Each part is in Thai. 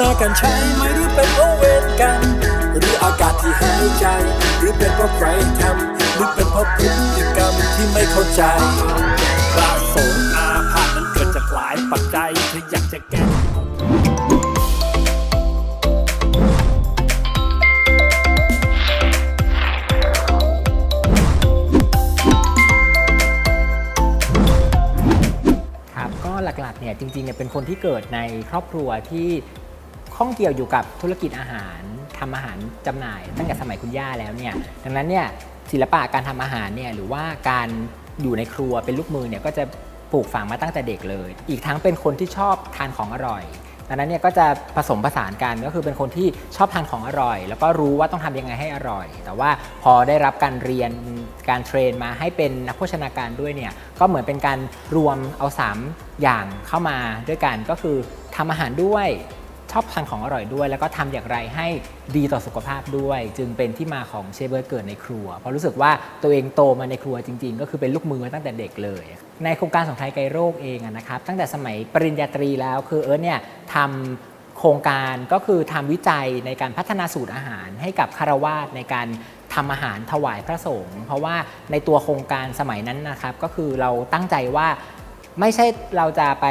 นาการใช้ไหมหรือเป็นเพราะเวรกรรมหรืออากาศที่หายใจ หรือเป็นเพราะใครทำหรือเป็นเพราะพฤติกรรมที่ไม่เข้าใจประสงค์อาพาธนั้นเกิดจากหลายปัจจัยถ้าอยากจะแก้ครับก็หลักๆเนี่ยจริงๆเนี่ยเป็นคนที่เกิดในครอบครัวที่ ข้องเกี่ยวอยู่กับธุรกิจอาหารทำอาหารจำหน่าย ตั้งแต่สมัยคุณย่าแล้วเนี่ยดังนั้นเนี่ยศิลปะการทำอาหารเนี่ยหรือว่าการอยู่ในครัวเป็นลูกมือเนี่ยก็จะปลูกฝังมาตั้งแต่เด็กเลย อีกทั้งเป็นคนที่ชอบทานของอร่อยดังนั้นเนี่ยก็จะผสมผสานกันก็คือเป็นคนที่ชอบทานของอร่อย แล้วก็รู้ว่าต้องทำยังไงให้อร่อย แต่ว่าพอได้รับการเรียนการเทรนมาให้เป็นนักโภชนาการด้วยเนี่ยก็เหมือนเป็นการรวมเอา 3 อย่างเข้ามาด้วยกันก็คือทำอาหารด้วย อบทานของอร่อยด้วย แล้วก็ทำอย่างไรให้ดีต่อสุขภาพด้วย จึงเป็นที่มาของเชฟเบิร์ดเกิดในครัว เพราะรู้สึกว่าตัวเองโตมาในครัวจริง ๆ ก็คือเป็นลูกมือตั้งแต่เด็กเลย ในโครงการสงไทยไกลโรคเองนะครับตั้งแต่สมัยปริญญาตรีแล้วคือเอิร์ธเนี่ยทำโครงการก็คือทำวิจัยในการพัฒนาสูตรอาหาร ให้กับคารวาสในการทำอาหารถวายพระสงฆ์เพราะว่าในตัวโครงการสมัยนั้นนะครับก็คือเราตั้งใจว่า ไม่ใช่เราจะไป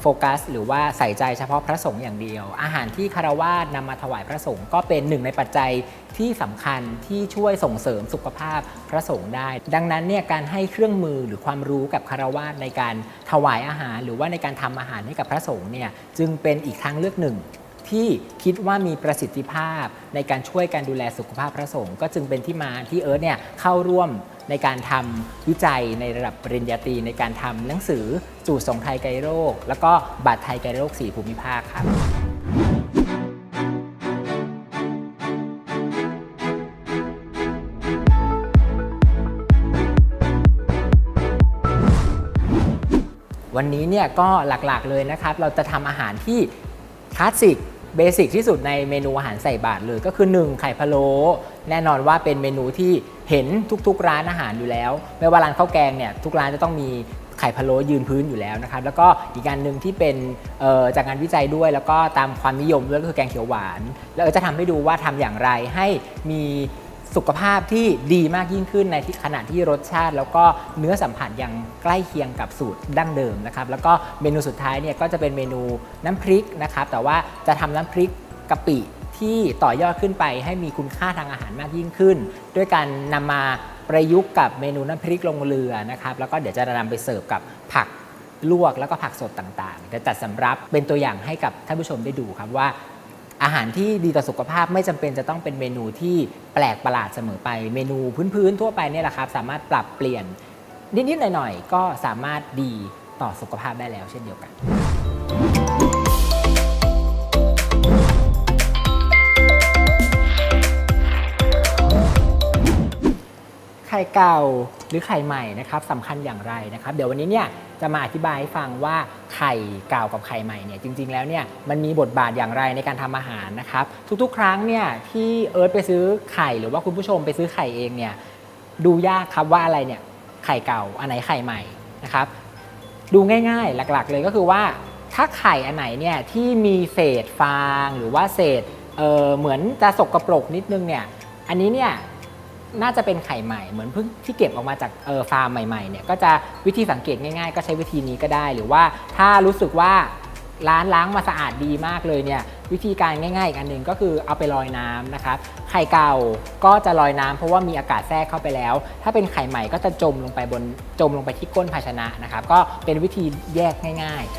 โฟกัส หรือว่าใส่ใจเฉพาะพระสงฆ์อย่างเดียว อาหารที่คารวาสนำมาถวายพระสงฆ์ก็เป็นหนึ่งในปัจจัยที่สำคัญที่ช่วยส่งเสริมสุขภาพพระสงฆ์ได้ ดังนั้นเนี่ยการให้เครื่องมือหรือความรู้กับคารวาสในการถวายอาหาร หรือว่าในการทำอาหารให้กับพระสงฆ์เนี่ยจึงเป็นอีกทางเลือกหนึ่งที่คิดว่ามีประสิทธิภาพในการช่วยการดูแลสุขภาพพระสงฆ์ก็จึงเป็นที่มาที่เอิร์ธเนี่ยเข้าร่วม ในการทำวิจัยในระดับปริญญาตรีในการทำหนังสือสูตรสงไทยไกลโรค แล้วก็บาดไทยไกลโรคสี่ภูมิภาคครับวันนี้เนี่ยก็หลักๆเลยนะครับ เราจะทำอาหารที่คลาสสิก เบสิกที่สุดในเมนูอาหารใส่บาตรเลยก็คือ 1 ไข่พะโล้แน่นอนว่าเป็นเมนูที่เห็นทุกๆ ร้านอาหารอยู่แล้ว ไม่ว่าร้านข้าวแกงเนี่ยทุกร้านจะต้องมีไข่พะโล้ยืนพื้นอยู่แล้วนะครับแล้วก็อีกการหนึ่งที่เป็นจากงานวิจัยด้วย แล้วก็ตามความนิยมด้วยก็คือแกงเขียวหวาน แล้วเออจะทำให้ดูว่าทำอย่างไรให้มี สุขภาพที่ดีมากยิ่งขึ้นในที่ขณะที่รสชาติ แล้วก็เนื้อสัมผัสยังใกล้เคียงกับสูตรดั้งเดิมนะครับแล้วก็เมนูสุดท้ายเนี่ยก็จะเป็นเมนูน้ำพริกนะครับแต่ว่าจะทำน้ำพริกกะปิที่ต่อยอดขึ้นไปให้มีคุณค่าทางอาหารมากยิ่งขึ้น ด้วยการนำมาประยุกต์กับเมนูน้ำพริกลงเรือนะครับแล้วก็เดี๋ยวจะนำไปเสิร์ฟกับผักลวกแล้วก็ผักสดต่างๆจะจัดสำรับเป็นตัวอย่างให้กับท่านผู้ชมได้ดูครับว่า อาหารที่ดีต่อสุขภาพไม่จำเป็นจะต้องเป็นเมนูที่แปลกประหลาดเสมอไป เมนูพื้นๆทั่วไปเนี่ยแหละครับ สามารถปรับเปลี่ยนนิดๆหน่อยๆ ก็สามารถดีต่อสุขภาพได้แล้วเช่นเดียวกัน ข่เก่าหรือไข่ใหม่นะครับสำคัญอย่างไรนะครับ เดี๋ยววันนี้เนี่ยจะมาอธิบายให้ฟังว่าไข่เก่ากับไข่ใหม่เนี่ยจริง ๆ แล้วเนี่ยมันมีบทบาทอย่างไรในการทำอาหารนะครับทุกๆ ครั้งเนี่ยที่เอิร์ธไปซื้อไข่หรือว่าคุณผู้ชมไปซื้อไข่เองเนี่ยดูยากครับว่าอะไรเนี่ยไข่เก่าอันไหนไข่ใหม่นะครับดูง่ายๆ หลักๆ เลยก็คือว่าถ้าไข่อันไหนเนี่ยที่มีเศษฟางหรือว่าเศษเออเหมือนจะสกรปรกนิดนึงเนี่ยอันนี้เนี่ย น่าจะเป็นไข่ใหม่เหมือนเพิ่งที่เก็บออกมาจากเออฟาร์มใหม่ๆเนี่ยก็จะวิธีสังเกตง่ายๆ ก็ใช้วิธีนี้ก็ได้ หรือว่าถ้ารู้สึกว่าร้านล้างมาสะอาดดีมากเลยเนี่ยวิธีการง่ายๆอีกอันหนึ่งก็คือเอาไปลอยน้ำนะครับไข่เก่าก็จะลอยน้ำเพราะว่ามีอากาศแทรกเข้าไปแล้ว ถ้าเป็นไข่ใหม่ก็จะจมลงไปบนจมลงไปที่ก้นภาชนะนะครับก็เป็นวิธีแยกง่าย ๆ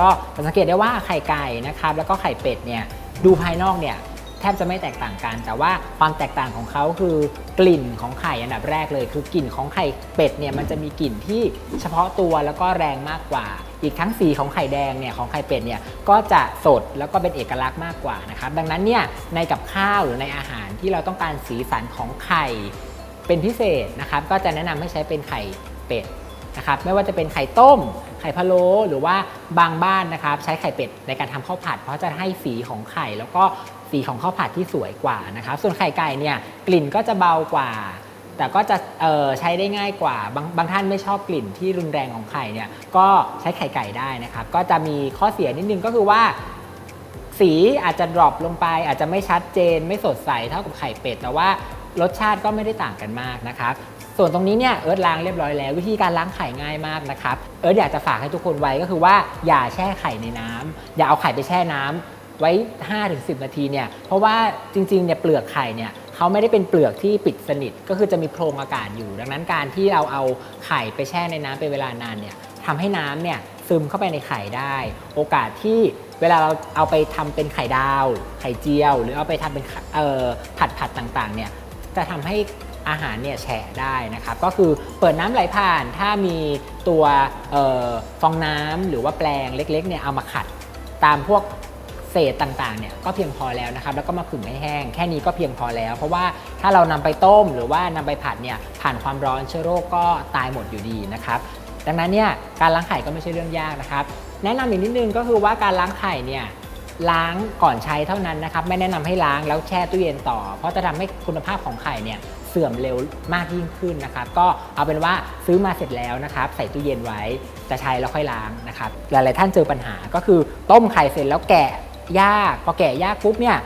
ก็สังเกตได้ว่าไข่ไก่นะครับแล้วก็ไข่เป็ดเนี่ย ดูภายนอกเนี่ยแทบจะไม่แตกต่างกัน แต่ว่าความแตกต่างของเขาคือกลิ่นของไข่อันดับแรกเลย คือกลิ่นของไข่เป็ดเนี่ยมันจะมีกลิ่นที่เฉพาะตัวแล้วก็แรงมากกว่า อีกทั้งสีของไข่แดงเนี่ยของไข่เป็ดเนี่ยก็จะสดแล้วก็เป็นเอกลักษณ์มากกว่านะครับดังนั้นเนี่ยในกับข้าวหรือในอาหารที่เราต้องการสีสันของไข่เป็นพิเศษนะครับก็จะแนะนำให้ใช้เป็นไข่เป็ดนะครับไม่ว่าจะเป็นไข่ต้ม ไข่พะโล้หรือว่าบางบ้านนะครับใช้ไข่เป็ดในการทำข้าวผัด เพราะจะให้สีของไข่แล้วก็สีของข้าวผัดที่สวยกว่านะครับ ส่วนไข่ไก่เนี่ยกลิ่นก็จะเบากว่า แต่ก็จะใช้ได้ง่ายกว่าบางบางท่านไม่ชอบกลิ่นที่รุนแรงของไข่เนี่ยก็ใช้ไข่ไก่ได้นะครับ ก็จะมีข้อเสียนิดนึงก็คือว่าสีอาจจะดรอปลงไป อาจจะไม่ชัดเจนไม่สดใสเท่ากับไข่เป็ดแต่ว่ารสชาติก็ไม่ได้ต่างกันมากนะครับ ส่วนตรงนี้เนี่ยเอิร์ธล้างเรียบร้อยแล้ว วิธีการล้างไข่ง่ายมากนะครับเอิร์ธอยากจะฝากให้ทุกคนไว้ก็คือว่าอย่าแช่ไข่ในน้ำอย่าเอาไข่ไปแช่น้ำไว้ 5-10 นาทีเนี่ย เพราะว่าจริงๆ เนี่ยเปลือกไข่เนี่ยเขาไม่ได้เป็นเปลือกที่ปิดสนิท ก็คือจะมีโพรงอากาศอยู่ ดังนั้นการที่เราเอาไข่ไปแช่ในน้ำเป็นเวลานานเนี่ยทำให้น้ำเนี่ยซึมเข้าไปในไข่ได้ โอกาสที่เวลาเราเอาไปทำเป็นไข่ดาว ไข่เจียว หรือเอาไปทำเป็นเอ่อผัดผัดต่างๆ เนี่ย จะทำให้ อาหารเนี่ยแฉะได้นะครับ ก็คือเปิดน้ำไหลผ่านถ้ามีตัวออฟองน้ำหรือว่าแปลงเล็กๆเนี่ยเอามาขัดตามพวกเศษต่างๆเนี่ยก็เพียงพอแล้วนะครับ แล้วก็มาขึงให้แห้ง แค่นี้ก็เพียงพอแล้ว เพราะว่าถ้าเรานำไปต้มหรือว่านำไปผัดเนี่ยผ่านความร้อนเชื้อโรคก็ตายหมดอยู่ดีนะครับดังนั้นเนี่ยการล้างไข่ก็ไม่ใช่เรื่องยากนะครับ แนะนำอีกนิดนึงก็คือว่าการล้างไข่เนี่ยล้างก่อนใช้เท่านั้นนะครับ ไม่แนะนำให้ล้างแล้วแช่ตู้เย็นต่อ เพราะจะทำให้คุณภาพของไข่เนี่ย สื่อมเร็วมากยิ่งขึ้นนะครับก็เอาเป็นว่าซื้อมาเสร็จแล้วนะครับใส่ตู้เย็นไว้จะใช้แล้วค่อยล้างนะครับหลายๆท่านเจอปัญหาก็คือต้มไข่เสร็จแล้วแกะยากพอแกะยากปุ๊บเนี่ย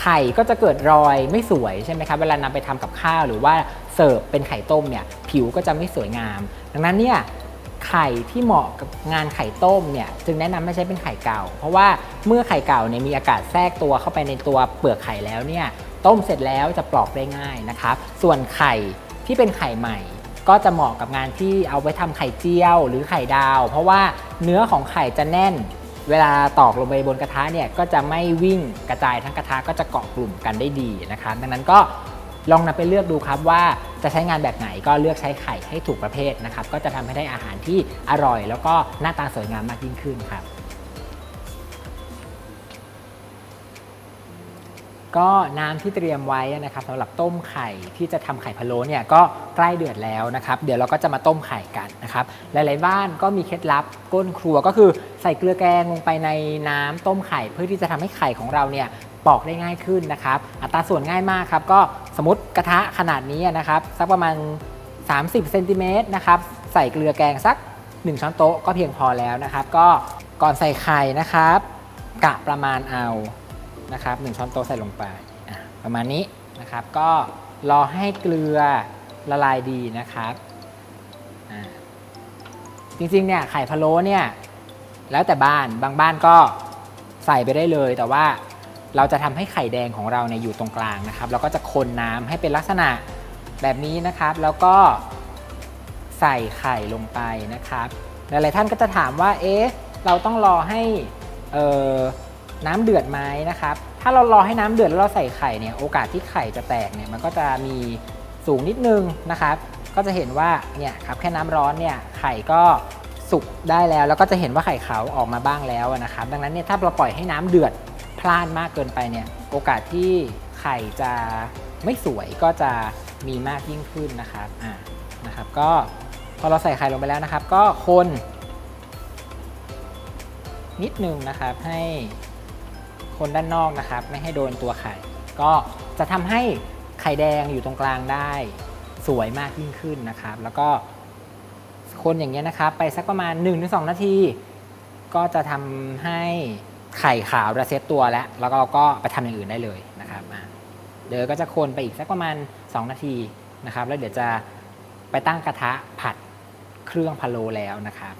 ไข่ก็จะเกิดรอยไม่สวยใช่ไหมครับเวลานำไปทำกับข้าวหรือว่าเสิร์ฟเป็นไข่ต้มเนี่ยผิวก็จะไม่สวยงาม ดังนั้นเนี่ยไข่ที่เหมาะกับงานไข่ต้มเนี่ยจึงแนะนำไม่ใช้เป็นไข่เก่า เพราะว่าเมื่อไข่เก่าเนี่ยมีอากาศแทรกตัวเข้าไปในตัวเปลือกไข่แล้วเนี่ย ต้มเสร็จแล้วจะปลอกได้ง่ายนะครับ ส่วนไข่ที่เป็นไข่ใหม่ ก็จะเหมาะกับงานที่เอาไว้ทำไข่เจียวหรือไข่ดาว เพราะว่าเนื้อของไข่จะแน่น เวลาตอกลงไปบนกระทะเนี่ยก็จะไม่วิ่งกระจายทั้งกระทะก็จะเกาะกลุ่มกันได้ดีนะครับ ดังนั้นก็ลองนำไปเลือกดูครับว่าจะใช้งานแบบไหนก็เลือกใช้ไข่ให้ถูกประเภทนะครับ ก็จะทำให้ได้อาหารที่อร่อย แล้วก็หน้าตาสวยงามมากยิ่งขึ้นครับ ก็น้ำที่เตรียมไว้นะครับสำหรับต้มไข่ที่จะทำไข่พะโล้เนี่ยก็ใกล้เดือดแล้วนะครับ เดี๋ยวเราก็จะมาต้มไข่กันนะครับ หลาย ๆ บ้านก็มีเคล็ดลับก้นครัวก็คือใส่เกลือแกงลงไปในน้ำต้มไข่ เพื่อที่จะทำให้ไข่ของเราเนี่ยปอกได้ง่ายขึ้นนะครับ อัตราส่วนง่ายมากครับ ก็สมมติกระทะขนาดนี้นะครับสักประมาณ 30เซนติเมตรนะครับใส่เกลือแกงสัก 1 ช้อนโต๊ะก็เพียงพอแล้วนะครับ ก็ก่อนใส่ไข่นะครับกะประมาณเอา นะครับ1ช้อนโต๊ะใส่ลงไปประมาณนี้นะครับ ก็รอให้เกลือละลายดีนะครับจริงๆเนี่ยไข่พะโล้เนี่ยแล้วแต่บ้านบางบ้านก็ใส่ไปได้เลย แต่ว่าเราจะทำให้ไข่แดงของเราเนี่ยอยู่ตรงกลางนะครับเราก็จะคนน้ำให้เป็นลักษณะแบบนี้นะครับ แล้วก็ใส่ไข่ลงไปนะครับหลายๆท่านก็จะถามว่าเอ๊ะเราต้องรอให้เอ่อ น้ำเดือดไหมนะครับ ถ้าเรารอให้น้ำเดือดแล้วเราใส่ไข่เนี่ย โอกาสที่ไข่จะแตกเนี่ยมันก็จะมีสูงนิดนึงนะครับ ก็จะเห็นว่าเนี่ยครับแค่น้ำร้อนเนี่ยไข่ก็สุกได้แล้ว แล้วก็จะเห็นว่าไข่ขาวออกมาบ้างแล้วนะครับ ดังนั้นเนี่ยถ้าเราปล่อยให้น้ำเดือดพลานมากเกินไปเนี่ย โอกาสที่ไข่จะไม่สวยก็จะมีมากยิ่งขึ้นนะครับอ่านะครับ ก็พอเราใส่ไข่ลงไปแล้วนะครับ ก็คน นิดนึงนะครับให้ คนด้านนอกนะครับ ไม่ให้โดนตัวไข่ ก็จะทำให้ไข่แดงอยู่ตรงกลางได้ สวยมากยิ่งขึ้นนะครับ แล้วก็คนอย่างเงี้ยนะครับ ไปสักประมาณ 1-2 นาที ก็จะทำให้ไข่ขาวระเซ็ตตัวแล้ว แล้วเราก็ไปทำอย่างอื่นได้เลยนะครับเดี๋ยวก็จะคนไปอีกสักประมาณ 2 นาทีนะครับ แล้วเดี๋ยวจะไปตั้งกระทะผัดเครื่องพะโล้แล้วนะครับ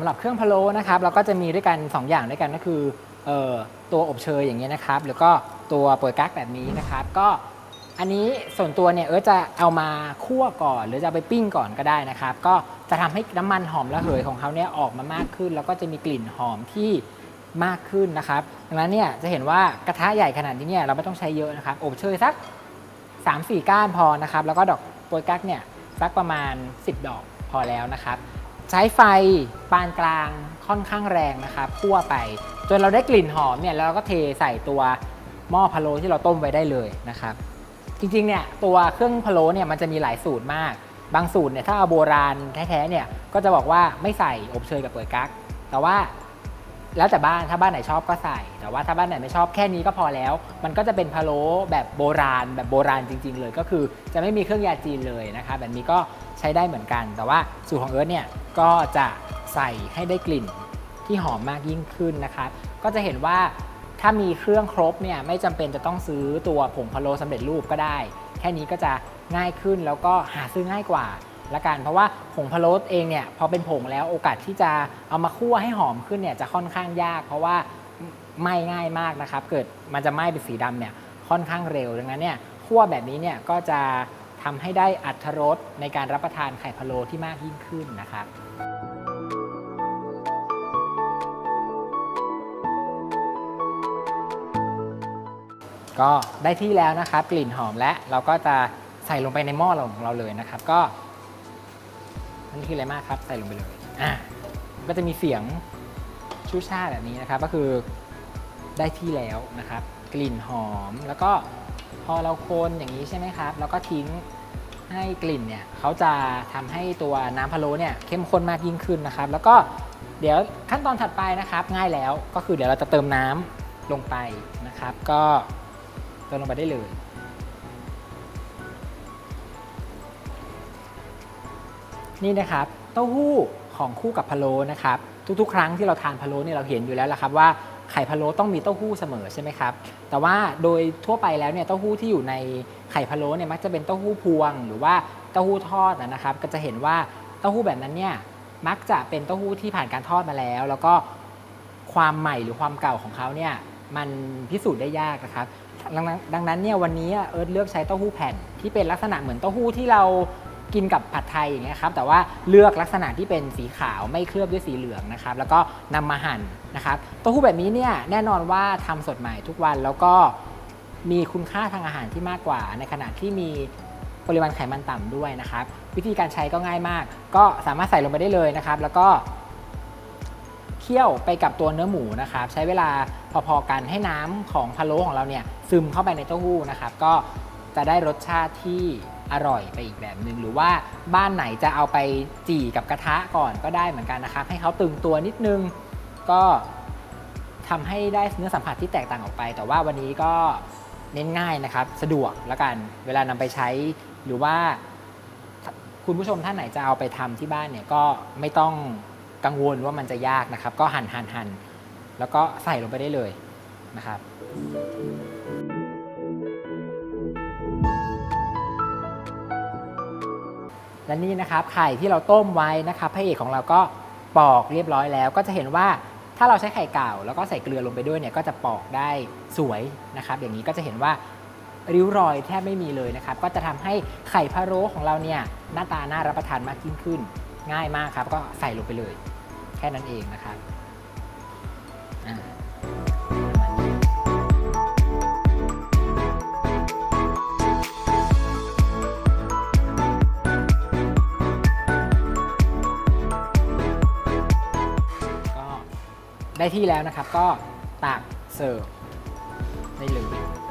ำหรับเครื่องพะโล้นะครับเราก็จะมีด้วยกัน 2 อย่างด้วยกันก็คือเอ่อตัวอบเชยอย่างเงี้ยนะครับแล้วก็ตัวโปรยกั๊กแบบนี้นะครับ ก็อันนี้ส่วนตัวเนี่ยเออจะเอามาคั่วก่อน หรือจะไปปิ้งก่อนก็ได้นะครับ ก็จะทำให้น้ำมันหอมระเหยของเขาเนี่ยออกมามากขึ้น แล้วก็จะมีกลิ่นหอมที่มากขึ้นนะครับดังนั้นเนี่ยจะเห็นว่ากระทะใหญ่ขนาดนี้เนี่ยเราไม่ต้องใช้เยอะนะครับอบเชยสัก 3-4 ก้านพอนะครับ แล้วก็ดอกโปรยกั๊กเนี่ยสักประมาณ 10 ดอกพอแล้วนะครับ ใช้ไฟปานกลางค่อนข้างแรงนะครับคั่วไป จนเราได้กลิ่นหอมเนี่ยแล้วเราก็เทใส่ตัวหม้อพะโล้ที่เราต้มไว้ได้เลยนะครับ จริงๆเนี่ยตัวเครื่องพะโล้เนี่ยมันจะมีหลายสูตรมาก บางสูตรเนี่ยถ้าเอาโบราณแท้ๆเนี่ยก็จะบอกว่าไม่ใส่อบเชยกับเปิดกั๊กแต่ว่าแล้วแต่บ้านถ้าบ้านไหนชอบก็ใส่ แต่ว่าถ้าบ้านไหนไม่ชอบแค่นี้ก็พอแล้ว มันก็จะเป็นพะโล้แบบโบราณ แบบโบราณจริง ๆ เลย ก็คือจะไม่มีเครื่องยาจีนเลยนะคะแบบนี้ก็ ใช้ได้เหมือนกัน แต่ว่าสูตรของเอิร์ธเนี่ยก็จะใส่ให้ได้กลิ่นที่หอมมากยิ่งขึ้นนะคะก็จะเห็นว่าถ้ามีเครื่องครบเนี่ยไม่จำเป็นจะต้องซื้อตัวผงพะโล้สำเร็จรูปก็ได้ แค่นี้ก็จะง่ายขึ้นแล้วก็หาซื้อง่ายกว่าละกันเพราะว่าผงพะโล้เองเนี่ยพอเป็นผงแล้วโอกาสที่จะเอามาคั่วให้หอมขึ้นเนี่ยจะค่อนข้างยาก เพราะว่าไหม้ง่ายมากนะครับ เกิดมันจะไหม้เป็นสีดำเนี่ยค่อนข้างเร็วดังนั้นเนี่ยคั่วแบบนี้เนี่ยก็จะ ทำให้ได้อัตรสในการรับประทานไข่พะโล้ที่มากยิ่งขึ้นนะครับก็ได้ที่แล้วนะครับ กลิ่นหอมและเราก็จะใส่ลงไปในหม้อเราของเราเลยนะครับ ก็นั่นคืออะไรมากครับ ใส่ลงไปเลยอะก็จะมีเสียงชูช่าแบบนี้นะครับ ก็คือได้ที่แล้วนะครับ กลิ่นหอมแล้วก็พอเราคนอย่างนี้ใช่ไหมครับ แล้วก็ทิ้ง ให้กลิ่นเนี่ยเขาจะทำให้ตัวน้ำพะโล้เนี่ยเข้มข้นมากยิ่งขึ้นนะครับ แล้วก็เดี๋ยวขั้นตอนถัดไปนะครับ ง่ายแล้วก็คือเดี๋ยวเราจะเติมน้ำลงไปนะครับ ก็เติมลงไปได้เลยนี่นะครับเต้าหู้ของคู่กับพะโล้นะครับ ทุกๆ ครั้งที่เราทานพะโล้เนี่ยเราเห็นอยู่แล้วละครับว่า ไข่พะโล้ต้องมีเต้าหู้เสมอใช่ไหมครับ แต่ว่าโดยทั่วไปแล้วเนี่ยเต้าหู้ที่อยู่ในไข่พะโล้เนี่ยมักจะเป็นเต้าหู้พวง หรือว่าเต้าหู้ทอดนะครับ ก็จะเห็นว่าเต้าหู้แบบนั้นเนี่ยมักจะเป็นเต้าหู้ที่ผ่านการทอดมาแล้ว แล้วก็ความใหม่หรือความเก่าของเขาเนี่ยมันพิสูจน์ได้ยากนะครับ ดังนั้นเนี่ยวันนี้เอิร์ธเลือกใช้เต้าหู้แผ่นที่เป็นลักษณะเหมือนเต้าหู้ที่เรา กินกับผัดไทยอย่างเงี้ยครับแต่ว่าเลือกลักษณะที่เป็นสีขาวไม่เคลือบด้วยสีเหลืองนะครับแล้วก็นำมาหั่นนะครับเต้าหู้แบบนี้เนี่ยแน่นอนว่าทำสดใหม่ทุกวันแล้วก็มีคุณค่าทางอาหารที่มากกว่า ในขณะที่มีปริมาณไขมันต่ำด้วยนะครับ วิธีการใช้ก็ง่ายมาก ก็สามารถใส่ลงไปได้เลยนะครับ แล้วก็เคี่ยวไปกับตัวเนื้อหมูนะครับ ใช้เวลาพอๆกันให้น้ำของพะโล้ของเราเนี่ยซึมเข้าไปในเต้าหู้นะครับ ก็จะได้รสชาติที่ อร่อยไปอีกแบบหนึ่งหรือว่าบ้านไหนจะเอาไปจี่กับกระทะก่อนก็ได้เหมือนกันนะครับ ให้เขาตึงตัวนิดนึงก็ทำให้ได้เนื้อสัมผัสที่แตกต่างออกไป แต่ว่าวันนี้ก็เน้นง่ายนะครับ สะดวกแล้วกัน เวลานำไปใช้หรือว่าคุณผู้ชมท่านไหนจะเอาไปทำที่บ้านเนี่ยก็ไม่ต้องกังวลว่ามันจะยากนะครับ ก็หั่นหั่นหั่นแล้วก็ใส่ลงไปได้เลยนะครับ และนี่นะครับไข่ที่เราต้มไว้นะครับพระเอกของเราก็ปอกเรียบร้อยแล้ว ก็จะเห็นว่าถ้าเราใช้ไข่เก่า แล้วก็ใส่เกลือลงไปด้วยเนี่ยก็จะปอกได้สวยนะครับ อย่างนี้ก็จะเห็นว่าริ้วรอยแทบไม่มีเลยนะครับ ก็จะทำให้ไข่พะโล้ของเราเนี่ยหน้าตาน่ารับประทานมากยิ่งขึ้น ง่ายมากครับ ก็ใส่ลงไปเลย แค่นั้นเองนะครับ ได้ที่แล้วนะครับก็ตักเสิร์ฟได้เลย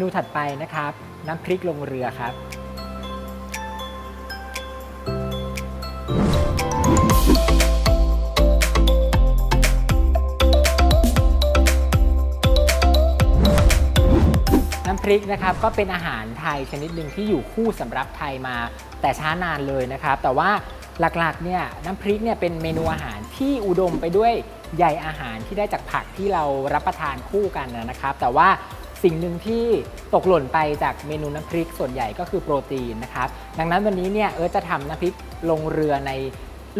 นูถัดไปนะครับ น้ำพริกลงเรือครับ น้ำพริกนะครับก็เป็นอาหารไทยชนิดหนึ่งที่อยู่คู่สำรับไทยมาแต่ช้านานเลยนะครับ แต่ว่าหลักๆเนี่ยน้ำพริกเนี่ยเป็นเมนูอาหารที่อุดมไปด้วยใยอาหารที่ได้จากผักที่เรารับประทานคู่กันนะครับ แต่ว่า สิ่งหนึ่งที่ตกหล่นไปจากเมนูน้ำพริกส่วนใหญ่ก็คือโปรตีนนะครับ ดังนั้นวันนี้เนี่ยเอิร์ธจะทำน้ำพริกลงเรือใน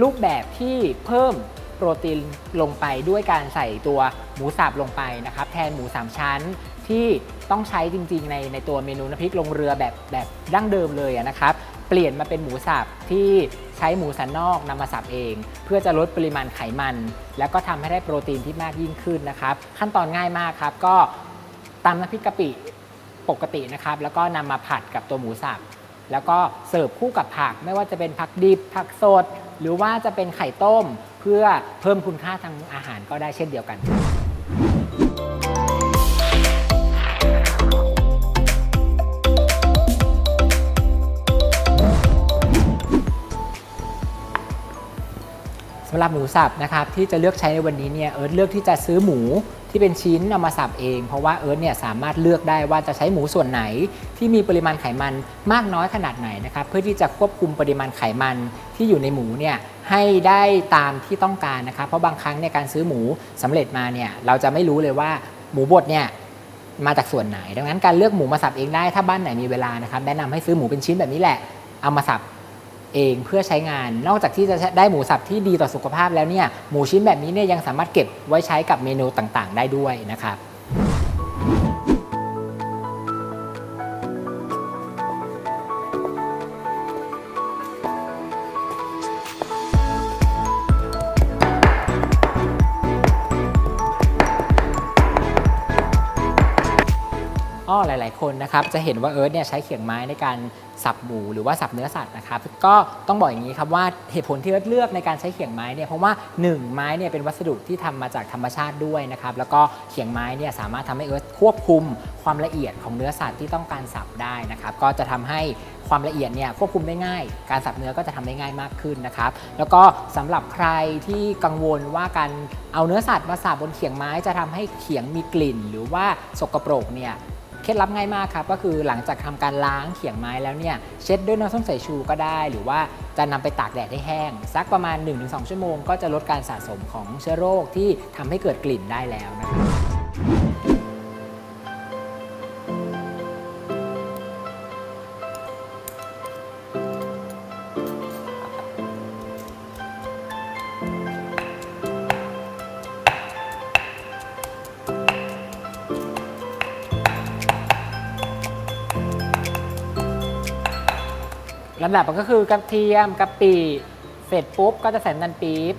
รูปแบบที่เพิ่มโปรตีนลงไปด้วยการใส่ตัวหมูสับลงไปนะครับ แทนหมูสามชั้นที่ต้องใช้จริงๆ ในในตัวเมนูน้ำพริกลงเรือแบบแบบดั้งเดิมเลยนะครับเปลี่ยนมาเป็นหมูสับที่ใช้หมูสันนอกนำมาสับเอง เพื่อจะลดปริมาณไขมัน แล้วก็ทำให้ได้โปรตีนที่มากยิ่งขึ้นนะครับ ขั้นตอนง่ายมากครับ ก็ ตำน้ำพริกกะปิปกตินะครับ แล้วก็นำมาผัดกับตัวหมูสับแล้วก็เสิร์ฟคู่กับผักไม่ว่าจะเป็นผักดิบผักสด หรือว่าจะเป็นไข่ต้ม เพื่อเพิ่มคุณค่าทางอาหารก็ได้เช่นเดียวกัน สำหรับหมูสับนะครับที่จะเลือกใช้ในวันนี้เนี่ยเอิร์ธเลือกที่จะซื้อหมูที่เป็นชิ้นเอามาสับเอง เพราะว่าเอิร์ธเนี่ยสามารถเลือกได้ว่าจะใช้หมูส่วนไหน ที่มีปริมาณไขมันมากน้อยขนาดไหนนะครับเพื่อที่จะควบคุมปริมาณไขมันที่อยู่ในหมูเนี่ยให้ได้ตามที่ต้องการนะครับเพราะบางครั้งเนี่ยการซื้อหมูสำเร็จมาเนี่ยเราจะไม่รู้เลยว่าหมูบดเนี่ยมาจากส่วนไหน ดังนั้นการเลือกหมูมาสับเองได้ถ้าบ้านไหนมีเวลานะครับแนะนำให้ซื้อหมูเป็นชิ้นแบบนี้แหละเอามาสับ เองเพื่อใช้งาน นอกจากที่จะได้หมูสับที่ดีต่อสุขภาพแล้วเนี่ยหมูชิ้นแบบนี้เนี่ยยังสามารถเก็บไว้ใช้กับเมนูต่างๆ ได้ด้วยนะครับ คนนะครับจะเห็นว่าเอิร์ธเนี่ยใช้เขียงไม้ในการสับหมูหรือว่าสับเนื้อสัตว์นะครับก็ต้องบอกอย่างนี้ครับว่าเหตุผลที่เอิร์ธเลือกในการใช้เขียงไม้เนี่ยเพราะว่า 1 ไม้เนี่ยเป็นวัสดุที่ทำมาจากธรรมชาติด้วยนะครับแล้วก็เขียงไม้เนี่ยสามารถทำให้เอิร์ธควบคุมความละเอียดของเนื้อสัตว์ที่ต้องการสับได้นะครับก็จะทำให้ความละเอียดเนี่ยควบคุมได้ง่าย การสับเนื้อก็จะทำได้ง่ายมากขึ้นนะครับ แล้วก็สำหรับใครที่กังวลว่าการเอาเนื้อสัตว์มาสับบนเขียงไม้จะทำให้เขียงมีกลิ่น หรือว่าสกปรกเนี่ย เคล็ดลับง่ายมากครับก็คือหลังจากทำการล้างเขียงไม้แล้วเนี่ยเช็ดด้วยน้ำส้มสายชูก็ได้ หรือว่าจะนำไปตากแดดให้แห้งสักประมาณ 1-2 ชั่วโมง ก็จะลดการสะสมของเชื้อโรคที่ทำให้เกิดกลิ่นได้แล้วนะครับ ลำดับก็คือกระเทียมกะปิเสร็จปุ๊บก็จะใส่น้ำตาลปี๊บ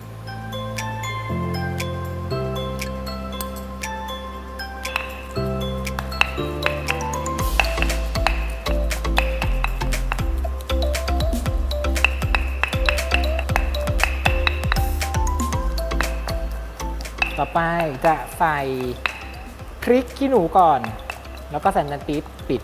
ต่อไปจะใส่พริกขี้หนูก่อน แล้วก็ใส่น้ำตาลปี๊บปิด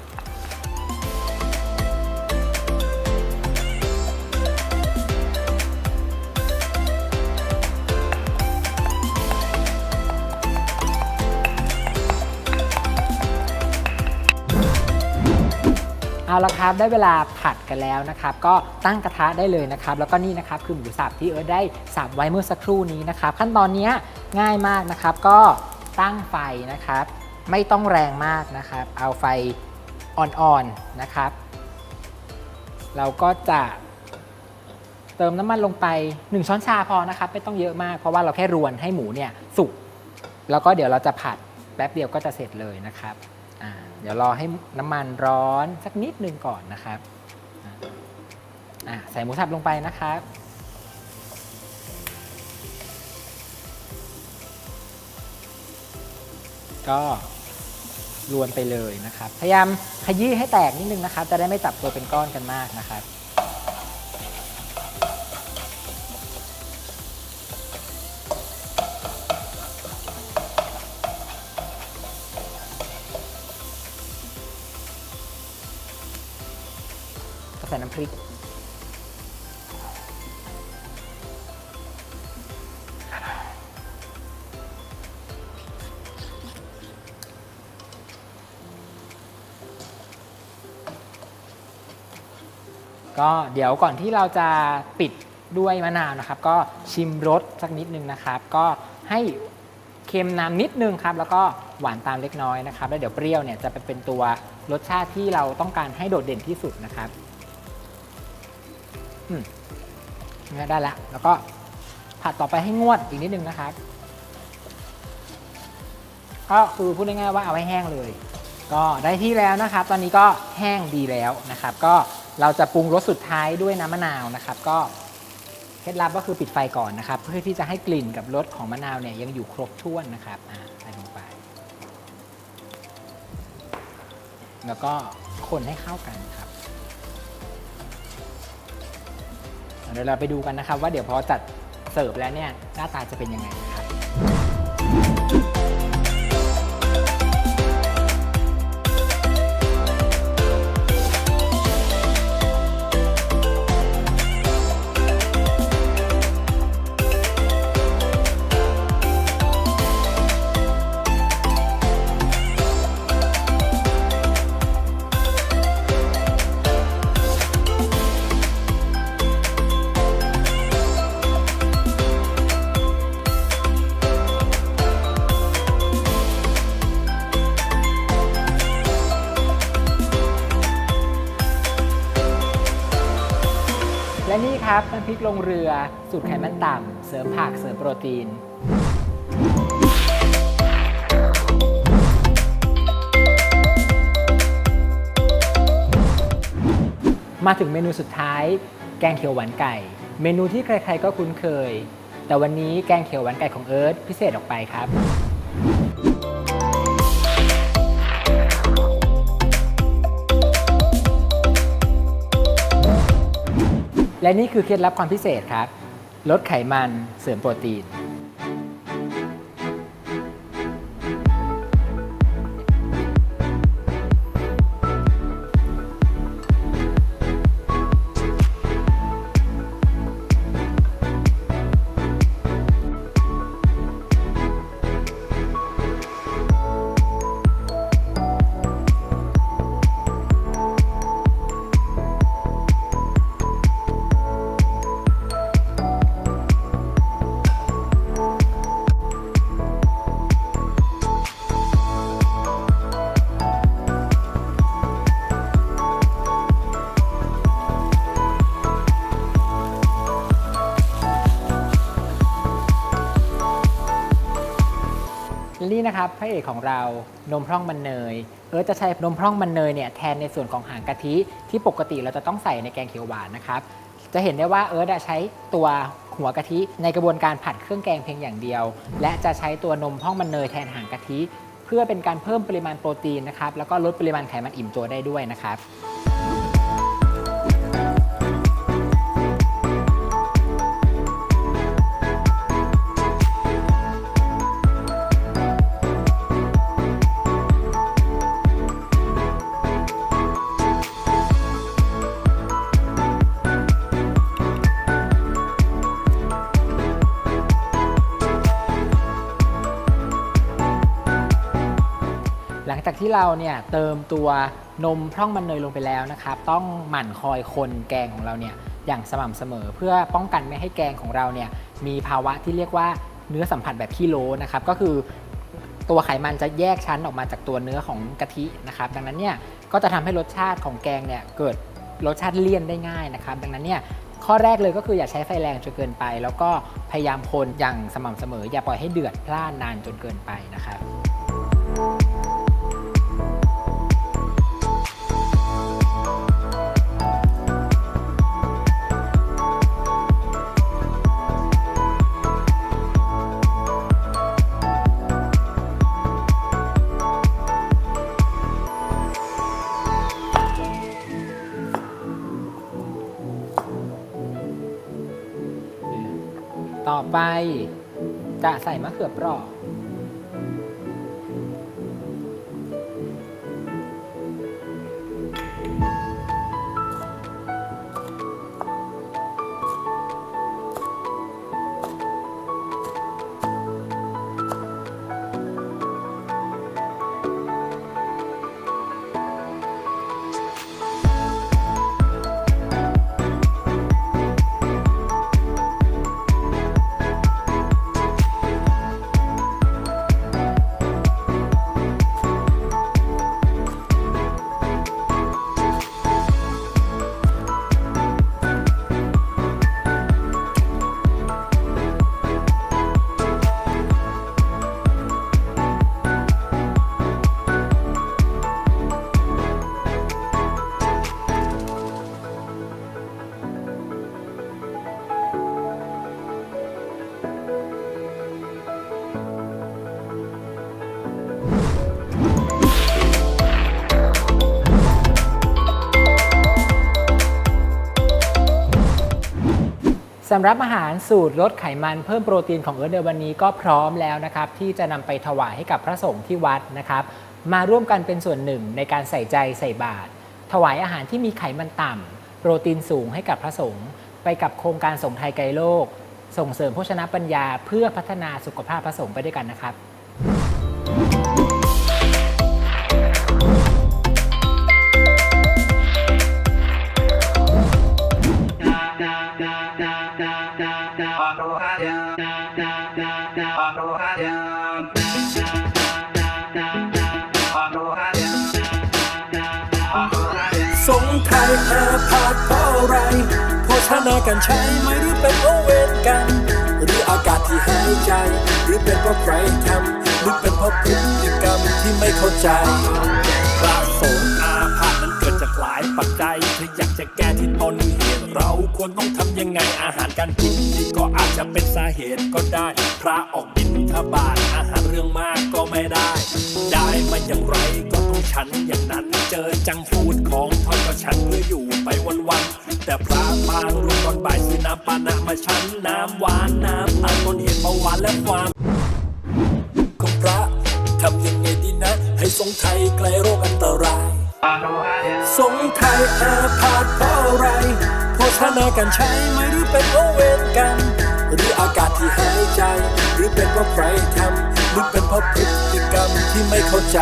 ละครับได้เวลาผัดกันแล้วนะครับ ก็ตั้งกระทะได้เลยนะครับ แล้วก็นี่นะครับคือหมูสับที่เอิร์ธได้สับไว้เมื่อสักครู่นี้นะครับ ขั้นตอนนี้ง่ายมากนะครับ ก็ตั้งไฟนะครับ ไม่ต้องแรงมากนะครับ เอาไฟอ่อนๆนะครับ เราก็จะเติมน้ำมันลงไป 1 ช้อนชาพอนะครับ ไม่ต้องเยอะมากเพราะว่าเราแค่รวนให้หมูเนี่ยสุกแล้วก็เดี๋ยวเราจะผัดแป๊บเดียวก็จะเสร็จเลยนะครับ เดี๋ยวรอให้น้ำมันร้อนสักนิดนึงก่อนนะครับใส่หมูสับลงไปนะครับ ก็รวนไปเลยนะครับ พยายามขยี้ให้แตกนิดนึงนะครับ จะได้ไม่จับตัวเป็นก้อนกันมากนะครับ ยวก่อนที่เราจะปิดด้วยมะนาวนะครับ ก็ชิมรสสักนิดนึงนะครับ ก็ให้เค็มน้ำนิดนึงครับ แล้วก็หวานตามเล็กน้อยนะครับ แล้วเดี๋ยวเปรี้ยวเนี่ยจะไปเป็นตัวรสชาติที่เราต้องการให้โดดเด่นที่สุดนะครับอืมเนี่ยได้แล้วแล้วก็ผัดต่อไปให้งวดอีกนิดนึงนะครับ ก็คือพูดง่ายๆว่าเอาไว้แห้งเลย ก็ได้ที่แล้วนะครับ ตอนนี้ก็แห้งดีแล้วนะครับ ก็ เราจะปรุงรสสุดท้ายด้วยน้ำมะนาวนะครับ ก็เคล็ดลับก็คือปิดไฟก่อนนะครับ เพื่อที่จะให้กลิ่นกับรสของมะนาวเนี่ยยังอยู่ครบถ้วนนะครับอ่าใส่ลงไป แล้วก็คนให้เข้ากันครับเดี๋ยวเราไปดูกันนะครับ ว่าเดี๋ยวพอจัดเสิร์ฟแล้วเนี่ยหน้าตาจะเป็นยังไงนะครับ กลงเรือ สูตรไขมันต่ำ เสริมผัก เสริมโปรตีน มาถึงเมนูสุดท้าย แกงเขียวหวานไก่ เมนูที่ใครๆก็คุ้นเคย แต่วันนี้แกงเขียวหวานไก่ของเอิร์ธพิเศษออกไปครับ และนี่คือเคล็ดลับความพิเศษครับ ลดไขมันเสริมโปรตีน เอกของเรานมพร่องมันเนย เออจะใช้นมพร่องมันเนยเนี่ยแทนในส่วนของหางกะทิที่ปกติเราจะต้องใส่ในแกงเขียวหวานนะครับจะเห็นได้ว่าเอิร์ธอะใช้ตัวหัวกะทิในกระบวนการผัดเครื่องแกงเพียงอย่างเดียว และจะใช้ตัวนมพร่องมันเนยแทนหางกะทิ เพื่อเป็นการเพิ่มปริมาณโปรตีนนะครับแล้วก็ลดปริมาณไขมันอิ่มตัวได้ด้วยนะครับ ที่เราเนี่ยเติมตัวนมพร่องมันเนยลงไปแล้วนะครับ ต้องหมั่นคอยคนแกงของเราเนี่ยอย่างสม่ำเสมอ เพื่อป้องกันไม่ให้แกงของเราเนี่ยมีภาวะที่เรียกว่าเนื้อสัมผัสแบบขี้โลนะครับ ก็คือตัวไขมันจะแยกชั้นออกมาจากตัวเนื้อของกะทินะครับ ดังนั้นเนี่ยก็จะทำให้รสชาติของแกงเนี่ยเกิดรสชาติเลี่ยนได้ง่ายนะครับ ดังนั้นเนี่ยข้อแรกเลยก็คืออย่าใช้ไฟแรงจนเกินไป แล้วก็พยายามคนอย่างสม่ำเสมอ อย่าปล่อยให้เดือดพล่านนานจนเกินไปนะครับ ไป จะใส่มะเขือเปราะ สำหรับอาหารสูตรลดไขมันเพิ่มโปรตีนของเอิร์ธในวันนี้ก็พร้อมแล้วนะครับ ที่จะนำไปถวายให้กับพระสงฆ์ที่วัดนะครับ มาร่วมกันเป็นส่วนหนึ่งในการใส่ใจใส่บาตรถวายอาหารที่มีไขมันต่ำโปรตีนสูงให้กับพระสงฆ์ไปกับโครงการส่งไทยไกลโลก ส่งเสริมโภชนะปัญญา เพื่อพัฒนาสุขภาพพระสงฆ์ไปด้วยกันนะครับ อาพาธเพราะอะไรโภชนากันใช้ไหมหรือเป็นเพราะเวรกัน หรืออากาศที่หายใจ หรือเป็นเพราะใครทำหรือเป็นเพราะพฤติกรรมที่ไม่เข้าใจพระสงฆ์อาพาธนั้นเกิดจากหลายปัจจัยถ้าอยากจะแก้ที่ต้นเหตุเราควรต้องทำยังไงอาหารการกินนี่ก็อาจจะเป็นสาเหตุก็ได้ พระออกบินทบาทอาหาร เรื่องมากก็ไม่ได้ ได้มาอย่างไรก็ต้องฉันอย่างนั้น เจอจังฟูดของทอดก็ฉันเพื่ออยู่ไปวันๆแต่พระบางรูปตอนบ่ายซื้อน้ำปานะมาฉันน้ำหวานน้ำตาลต้นเหตุเบาหวานและความของพระทำยังไงดีนะ ให้ทรงไทยไกลโรคอันตรายทรงไทยอาพาธเพราะอะไรโภชนากันใช้ไหมหรือเป็นเพราะเวรกัน หรืออากาศที่หายใจ หรือเป็นเพราะใครทำ หรือเป็นเพราะพฤติกรรมที่ไม่เข้าใจ